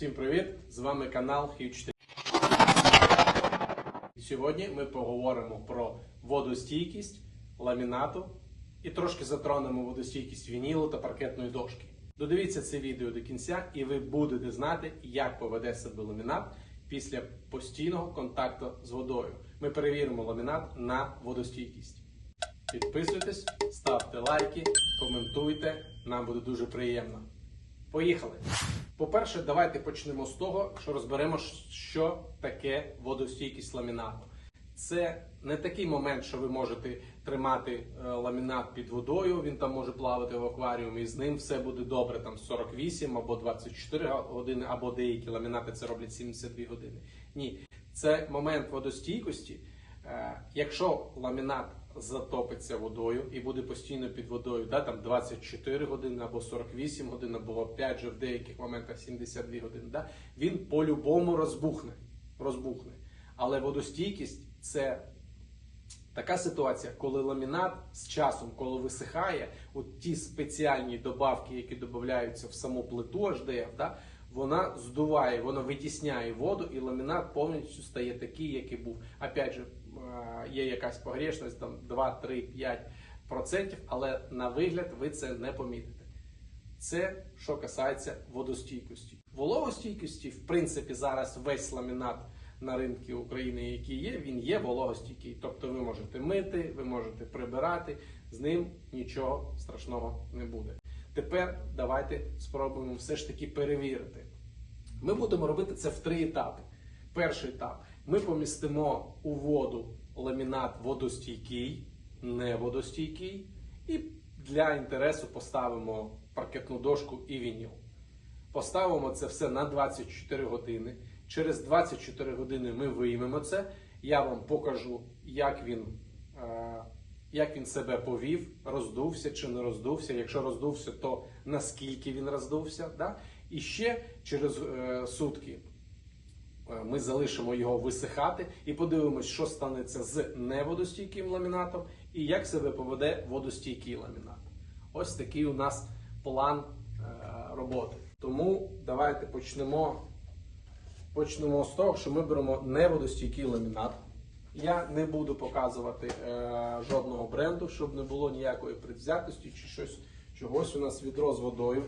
Всім привіт! З вами канал Huge І Сьогодні ми поговоримо про водостійкість ламінату і трошки затронемо водостійкість вінілу та паркетної дошки. Додивіться це відео до кінця, і ви будете знати, як поведе себе ламінат після постійного контакту з водою. Ми перевіримо ламінат на водостійкість. Підписуйтесь, ставте лайки, коментуйте. Нам буде дуже приємно. Поїхали! По-перше, давайте почнемо з того, що розберемо, що таке водостійкість ламінату. Це не такий момент, що ви можете тримати е, ламінат під водою, він там може плавати в акваріумі, і з ним все буде добре, там 48 або 24 години, або деякі ламінати це роблять 72 години. Ні, це момент водостійкості. Е, Якщо ламінат затопиться водою і буде постійно під водою, да, там 24 години або 48 годин, або опять же в деяких моментах 72 години, да, він по-любому розбухне. розбухне. Але водостійкість це така ситуація, коли ламінат з часом, коли висихає, от ті спеціальні добавки, які додаються в саму плиту HDF, да, вона здуває, вона витісняє воду, і ламінат повністю стає такий, який був. Опять же, є якась погрешність, там 2, 3, 5 процентів, але на вигляд ви це не помітите. Це що касається водостійкості. Вологостійкості, в принципі, зараз весь ламінат на ринку України, який є, він є вологостійкий. Тобто ви можете мити, ви можете прибирати, з ним нічого страшного не буде. Тепер давайте спробуємо все ж таки перевірити. Ми будемо робити це в три етапи. Перший етап ми помістимо у воду ламінат водостійкий, не водостійкий, і для інтересу поставимо паркетну дошку і вініл. Поставимо це все на 24 години. Через 24 години ми виймемо це. Я вам покажу, як він, е, як він себе повів, роздувся чи не роздувся. Якщо роздувся, то наскільки він роздувся. Да? І ще через е, сутки ми залишимо його висихати і подивимось, що станеться з неводостійким ламінатом і як себе поведе водостійкий ламінат. Ось такий у нас план е, роботи. Тому давайте почнемо. Почнемо з того, що ми беремо неводостійкий ламінат. Я не буду показувати е, жодного бренду, щоб не було ніякої предвзятості чи щось, чогось у нас відро з водою.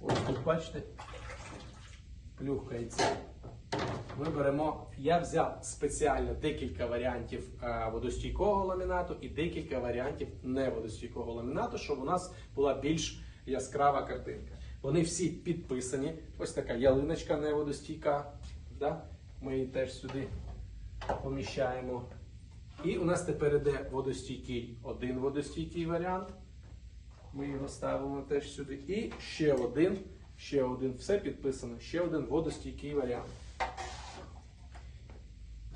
Ось тут бачите, плюхається. Ми беремо, я взяв спеціально декілька варіантів е, водостійкого ламінату і декілька варіантів неводостійкого ламінату, щоб у нас була більш яскрава картинка. Вони всі підписані. Ось така ялиночка неводостійка. Да? Ми її теж сюди поміщаємо. І у нас тепер іде водостійкий, один водостійкий варіант. Ми його ставимо теж сюди. І ще один, ще один, все підписано, ще один водостійкий варіант.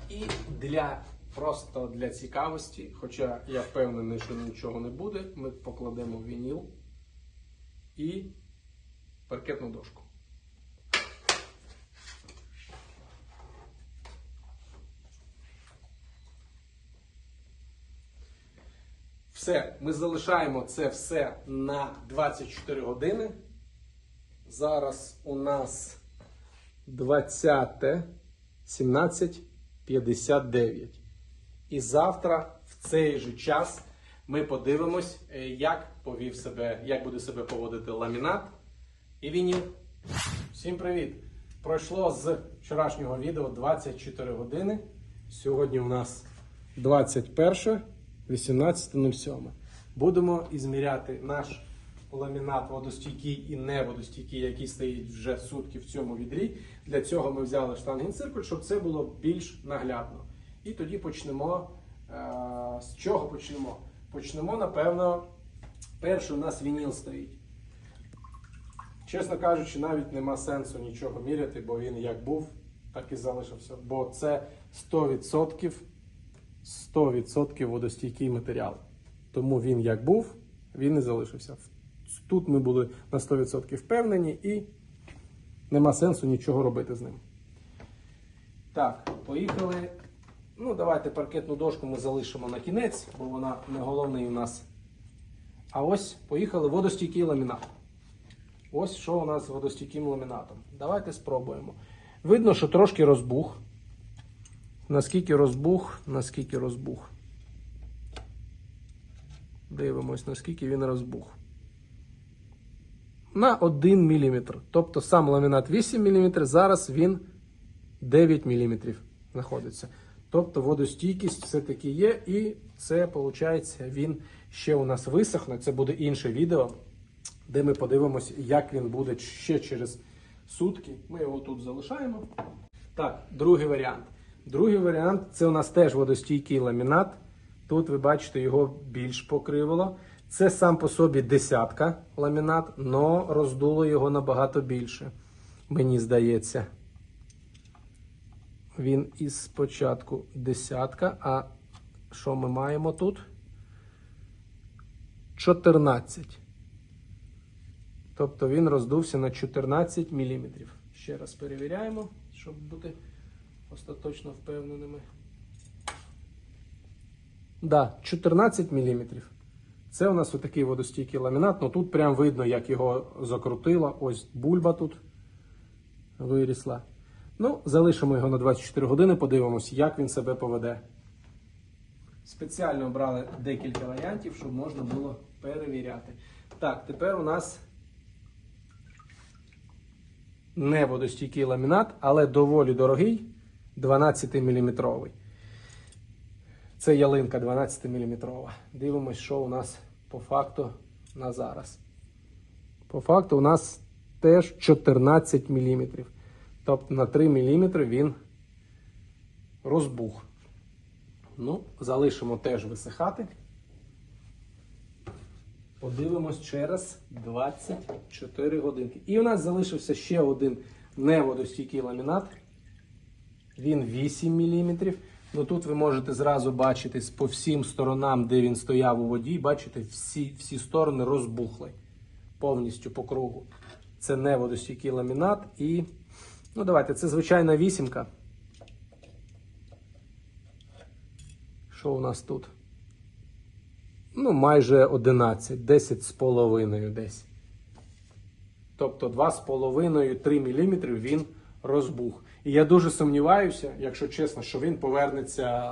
І для просто для цікавості, хоча я впевнений, що нічого не буде, ми покладемо вініл і паркетну дошку. Все, ми залишаємо це все на 24 години. Зараз у нас 20 17.59. І завтра в цей же час ми подивимось, е, як повів себе, як буде себе поводити ламінат і вініл. Всім привіт! Пройшло з вчорашнього відео 24 години. Сьогодні у нас 21, 18.07. Будемо ізміряти наш ламінат водостійкий і неводостійкий, який стоїть вже сутки в цьому відрі. Для цього ми взяли штангенциркуль, щоб це було більш наглядно. І тоді почнемо. е, З чого почнемо? Почнемо, напевно, перший у нас вініл стоїть. Чесно кажучи, навіть нема сенсу нічого міряти, бо він як був, так і залишився. Бо це 100%, 100% водостійкий матеріал. Тому він як був, він і залишився. Тут ми були на 100% впевнені і нема сенсу нічого робити з ним. Так, поїхали. Ну, давайте паркетну дошку ми залишимо на кінець, бо вона не головний у нас. А ось поїхали водостійкий ламінат. Ось що у нас з водостійким ламінатом. Давайте спробуємо. Видно, що трошки розбух. Наскільки розбух, наскільки розбух. Дивимось, наскільки він розбух. На 1 мм. Тобто сам ламінат 8 мм, зараз він 9 мм знаходиться. Тобто водостійкість все-таки є, і це, виходить, він ще у нас висохне. Це буде інше відео, де ми подивимося, як він буде ще через сутки. Ми його тут залишаємо. Так, другий варіант. Другий варіант це у нас теж водостійкий ламінат. Тут ви бачите, його більш покривало. Це сам по собі десятка ламінат, але роздуло його набагато більше. Мені здається. Він із спочатку десятка. А що ми маємо тут? 14. Тобто він роздувся на 14 мм. Ще раз перевіряємо, щоб бути остаточно впевненими. Да, 14 мм. Це у нас отакий водостійкий ламінат. Ну тут прям видно, як його закрутило. Ось бульба тут вирісла. Ну, залишимо його на 24 години, подивимось, як він себе поведе. Спеціально обрали декілька варіантів, щоб можна було перевіряти. Так, тепер у нас не водостійкий ламінат, але доволі дорогий 12-мм. Це ялинка 12-мм. Дивимось, що у нас по факту на зараз. По факту у нас теж 14 мм. Тобто на 3 мм він розбух. Ну, залишимо теж висихати. Подивимось через 24 годинки. І у нас залишився ще один неводостійкий ламінат. Він 8 мм. Ну тут ви можете зразу бачити по всім сторонам, де він стояв у воді, бачите, всі, всі сторони розбухли повністю по кругу. Це неводостійкий ламінат. І, ну давайте, це звичайна вісімка. Що у нас тут? Ну, майже 11, 10 з половиною десь. Тобто 2,5-3 мм він розбух. І я дуже сумніваюся, якщо чесно, що він повернеться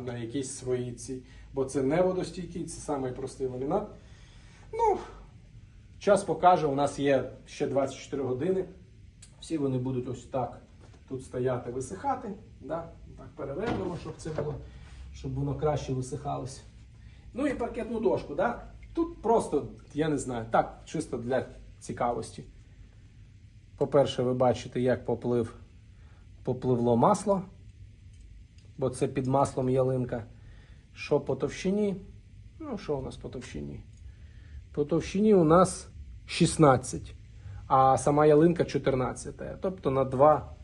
на якісь свої ці. Бо це не водостійкий, це самий простий ламінат. Ну, час покаже, у нас є ще 24 години. Всі вони будуть ось так тут стояти, висихати. Да? Так перевернемо, щоб це було, щоб воно краще висихалося. Ну і паркетну дошку. Да? Тут просто, я не знаю, так, чисто для цікавості. По-перше, ви бачите, як поплив, попливло масло, бо це під маслом ялинка. Що по товщині? Ну, що у нас по товщині? По товщині у нас 16, а сама ялинка 14. Тобто на 2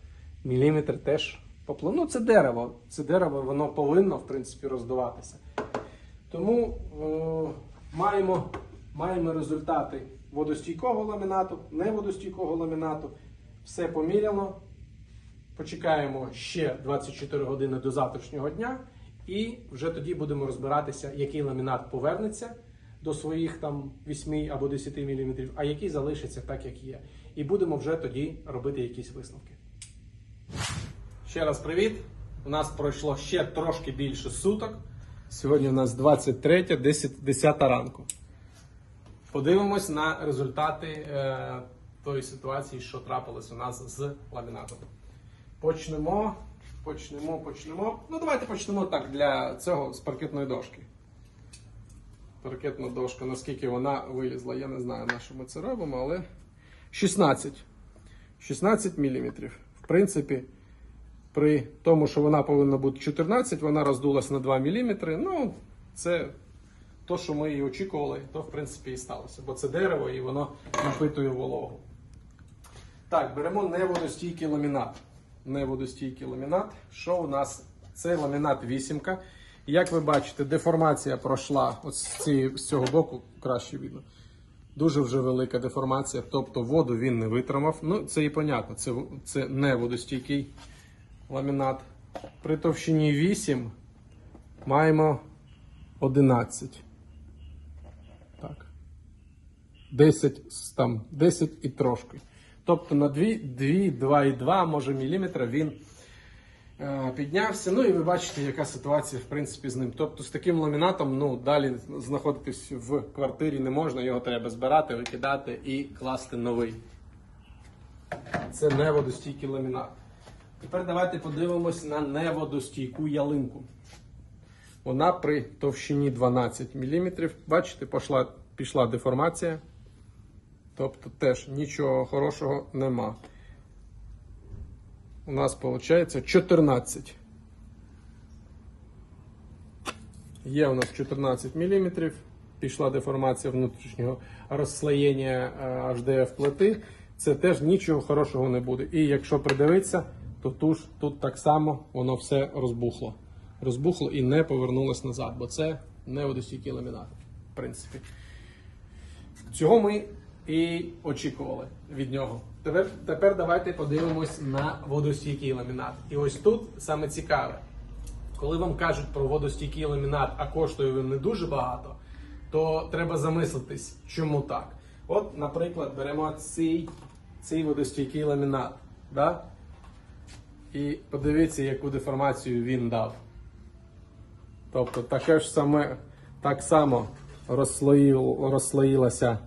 мм теж поплив. Ну, це дерево. Це дерево, воно повинно, в принципі, роздуватися. Тому е, маємо, маємо результати водостійкого ламінату, неводостійкого ламінату. Все поміряно. Почекаємо ще 24 години до завтрашнього дня, і вже тоді будемо розбиратися, який ламінат повернеться до своїх там 8 або 10 мм, а який залишиться так, як є. І будемо вже тоді робити якісь висновки. Ще раз привіт. У нас пройшло ще трошки більше суток. Сьогодні у нас 23, 10, 10 ранку. Подивимось на результати е, тої ситуації, що трапилось у нас з ламінатом. Почнемо. Почнемо, почнемо. Ну, давайте почнемо так для цього з паркетної дошки. Паркетна дошка, наскільки вона вилізла, я не знаю, на що ми це робимо, але 16. 16 мм. В принципі, при тому, що вона повинна бути 14, вона роздулась на 2 мм. Ну, це то, що ми і очікували, то в принципі і сталося. Бо це дерево і воно напитує вологу. Так, беремо неводостійкий ламінат. Неводостійкий ламінат. Що у нас? Це ламінат вісімка. Як ви бачите, деформація пройшла з, цієї, з цього боку, краще видно. Дуже вже велика деформація, тобто воду він не витримав. Ну, це і понятно, це, це не водостійкий ламінат. При товщині 8 маємо 11. Так. 10, там, 10 і трошки. Тобто на 2, 2 2,2 може міліметра він е, піднявся. Ну і ви бачите, яка ситуація в принципі з ним. Тобто з таким ламінатом ну, далі знаходитись в квартирі не можна, його треба збирати, викидати і класти новий. Це неводостійкий ламінат. Тепер давайте подивимось на неводостійку ялинку. Вона при товщині 12 мм. Бачите, пішла, пішла деформація. Тобто теж нічого хорошого нема. У нас виходить 14. Є у нас 14 мм. Пішла деформація внутрішнього розслоєння е, HDF плити. Це теж нічого хорошого не буде. І якщо придивитися, то тут, тут так само воно все розбухло. Розбухло і не повернулось назад, бо це не водостійкий ламінат, в принципі. Цього ми і очікували від нього. Тепер, тепер давайте подивимось на водостійкий ламінат. І ось тут саме цікаве. Коли вам кажуть про водостійкий ламінат, а коштує він не дуже багато, то треба замислитись, чому так. От, наприклад, беремо цей, цей водостійкий ламінат. Да? І подивіться, яку деформацію він дав. Тобто таке ж саме, так само розслоїл, розслоїлася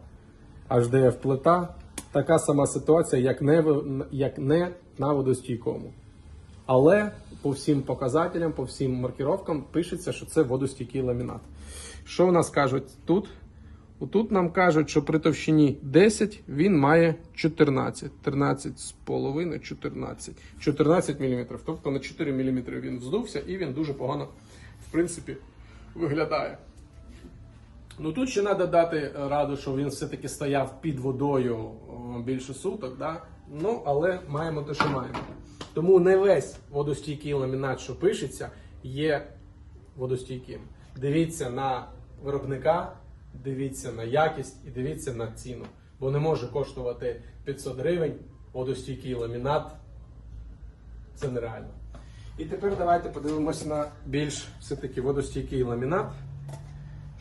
HDF плита. Така сама ситуація, як не, як не на водостійкому. Але по всім показателям, по всім маркіровкам пишеться, що це водостійкий ламінат. Що в нас кажуть тут? Тут нам кажуть, що при товщині 10 він має 14. 13 з половиною, 14. 14 мм. Тобто на 4 мм він вздувся і він дуже погано, в принципі, виглядає. Ну тут ще треба дати раду, що він все-таки стояв під водою більше суток, да? ну але маємо те, що маємо. Тому не весь водостійкий ламінат, що пишеться, є водостійким. Дивіться на виробника, дивіться на якість і дивіться на ціну. Бо не може коштувати 500 гривень водостійкий ламінат. Це нереально. І тепер давайте подивимося на більш все-таки водостійкий ламінат.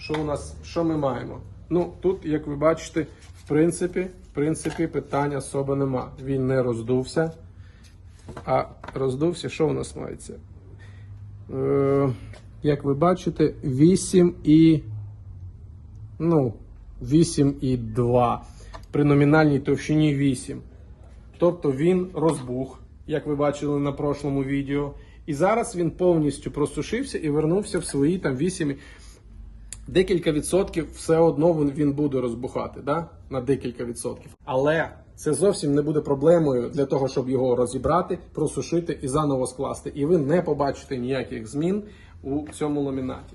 Що у нас, що ми маємо? Ну, тут, як ви бачите, в принципі, в принципі, питань особо нема. Він не роздувся. А роздувся, що у нас мається? Е, як ви бачите, 8 і. Ну, 8 і 2. При номінальній товщині 8. Тобто він розбух, як ви бачили на прошлому відео. І зараз він повністю просушився і вернувся в свої там 8 декілька відсотків все одно він, буде розбухати, да? на декілька відсотків. Але це зовсім не буде проблемою для того, щоб його розібрати, просушити і заново скласти. І ви не побачите ніяких змін у цьому ламінаті.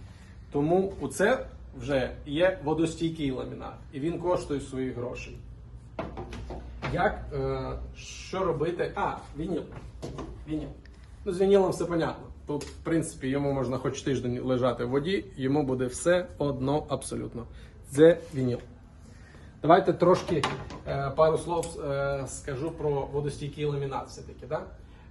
Тому у це вже є водостійкий ламінат, і він коштує свої гроші. Як е, що робити? А, вініл. Вініл. Ну, з вінілом все понятно. Тут, в принципі, йому можна хоч тиждень лежати в воді, йому буде все одно абсолютно. Це вініл. Давайте трошки е, пару слов е, скажу про водостійкий ламінат. Все-таки, да?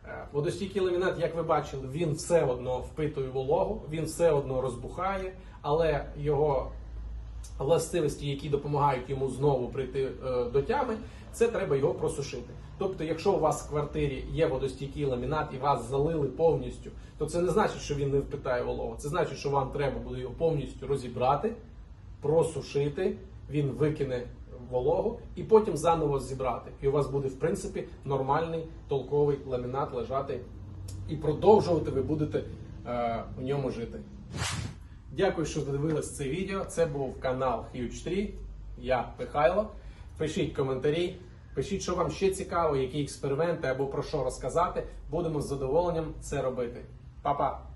Е, водостійкий ламінат, як ви бачили, він все одно впитує вологу, він все одно розбухає, але його властивості, які допомагають йому знову прийти е, до тями, це треба його просушити. Тобто, якщо у вас в квартирі є водостійкий ламінат і вас залили повністю, то це не значить, що він не впитає вологу. Це значить, що вам треба буде його повністю розібрати, просушити, він викине вологу і потім заново зібрати. І у вас буде, в принципі, нормальний толковий ламінат лежати і продовжувати ви будете е, у ньому жити. Дякую, що дивились це відео. Це був канал Huge 3. Я Михайло. Пишіть коментарі, пишіть, що вам ще цікаво, які експерименти або про що розказати. Будемо з задоволенням це робити. Па-па!